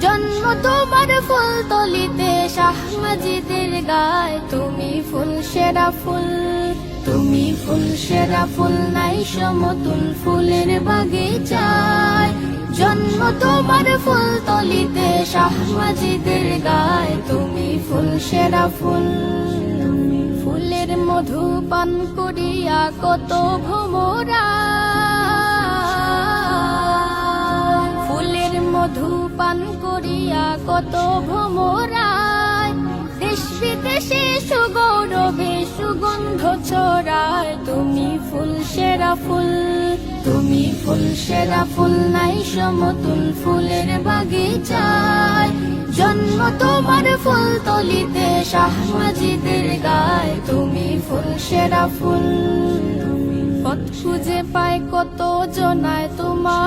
জন্ম তোমার ফুল তলিতে, শাহ মাজিদের গায়। তুমি ফুল, সেরা ফুল। তুমি ফুল, সেরা ফুল নাই সমতুল ফুলের বাগিচায়। জন্ম তোমার ফুল তলিতে, শাহ মাজিদের গায়। তুমি ফুল, সেরা ফুল। ফুলের মধু পান করিয়া কত ভোমরা। ফুলের মধু পান করিয়া কত ভোমরায় দেশ বিদেশে সুগৌরবে সুগন্ধ ছড়ায়। তুমি ফুল, সেরা ফুল, তুমি ফুল, সেরা ফুল নাই সমতুল ফুলের বাগিচায়। জন্ম তোমার ফুল তলিতে শাহ মাজিদের গায়। তুমি ফুল, সেরা ফুল পথ খুঁজে পায় কত জনায় তোমার